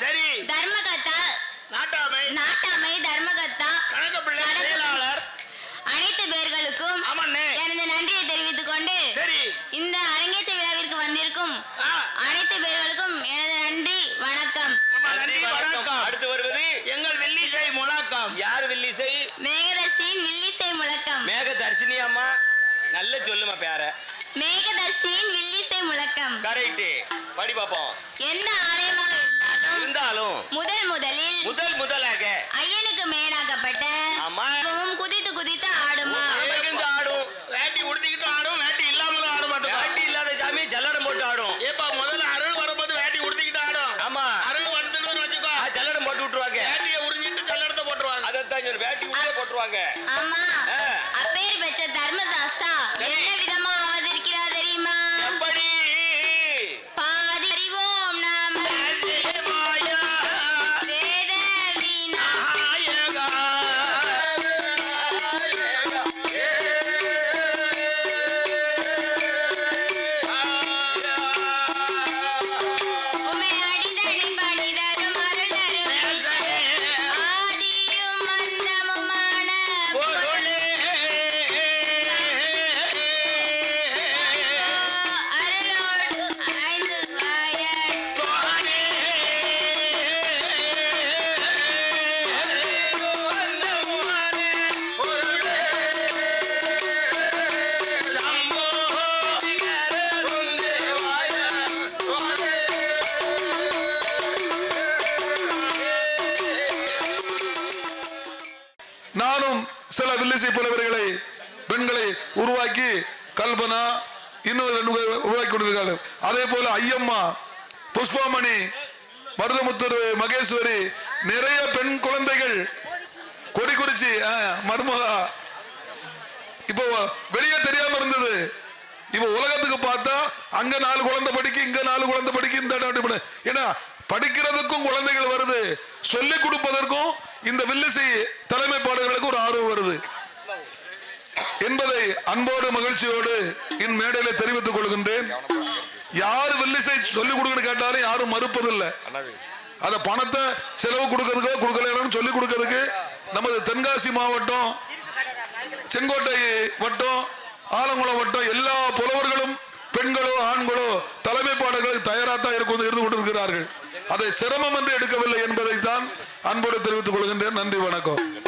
சரி. தர்மகத்தா நாட்டாமை. நாட்டாமை தர்மகத்தா செயலாளர். அனைத்து பேர்களுக்கும் எனது நன்றியை தெரிவித்துக் கொண்டு சரி. இந்த அரங்கேற்ற விழாவிற்கு வந்திருக்கும் அனைத்து பேர்களுக்கும் எனது நன்றி வணக்கம். அம்மா, நன்றி வணக்கம். அடுத்து வருவது எங்கள் வெள்ளிசை முழக்கம். யார் வில்லிசை? மேகதர்ஷியின் வில்லிசை முழக்கம். மேக தர்ஷினி அம்மா. நல்ல சொல்லுமா பேர. மேகதர்ஷியின் வில்லிசை முழக்கம். கரெக்ட் படி பாப்போம். எந்த ஆலயமாக இருந்தாலும் முதல் முதலில் முதல் முதலாக ஐயனுக்கு மேலாக்கப்பட்ட ஆமா. தெய்வமும் குதித்து குதித்து ஆடுமா? ஆடும். வேட்டி உடுத்திக்கிட்டு ஆடும் வேட்டி இல்லாமலும் ஆட மாட்டோம் வேட்டி இல்லாத சாமி ஜல்லடம் போட்டு ஆடும். ஏப்பா முதல்ல அருள் வரும்போது வேட்டி உடுத்திக்கிட்டு ஆடும். ஆமா. அருள் வந்துட்டு வச்சுக்கோ. ஜல்லடம் போட்டு விட்டுருவாங்க. வேட்டியை உறிஞ்சிட்டு சல்லடத்தை போட்டுருவாங்க. சொல்லு, வேட்டி உள்ளே போட்டுருவாங்க. ஆமா. சில வில்லிசை புலவர்களை பெண்களை உருவாக்கி கல்பனா இன்னும் உருவாக்கி கொண்டிருக்கார்கள் அதே போல ஐயம்மா புஷ்பாமணி மருதமுத்தூர் மகேஸ்வரி நிறைய பெண் குழந்தைகள் கொடிக்குறிச்சி ஆ, மருமகா இப்போ வெளியே தெரியாம இருந்தது. இப்போ உலகத்துக்கு பார்த்தா அங்க நாலு குழந்தை படிக்கு இங்க நாலு குழந்தை படிக்க இந்த ஏன்னா படிக்கிறதுக்கும் குழந்தைகள் வருது. சொல்லிக் கொடுப்பதற்கும் இந்த வில்லிசை தலைமை பாடல்களுக்கு ஒரு ஆர்வம் வருது. என்பதை அன்போடு மகிழ்ச்சியோடு இன் மேடையில தெரிவித்துக் கொள்கின்றேன். யாரு வில்லிசை சொல்லிக் கொடுக்கன்னு கேட்டாலும் யாரும் மறுப்பதில்லை. அத பணத்தை செலவு கொடுக்கறதுக்கோ கொடுக்கலன்னு சொல்லி கொடுக்கறதுக்கு நமது தென்காசி மாவட்டம் செங்கோட்டை வட்டம் ஆலங்குளம் வட்டம் எல்லா புலவர்களும் பெண்களோ ஆண்களோ தலைமை பாடல்களுக்கு தயாராக தான் இருக்கும் இருந்து கொண்டிருக்கிறார்கள் அதை சிரமம் என்று எடுக்கவில்லை என்பதைத்தான் அன்போடு தெரிவித்துக் கொள்கின்றேன். நன்றி வணக்கம்.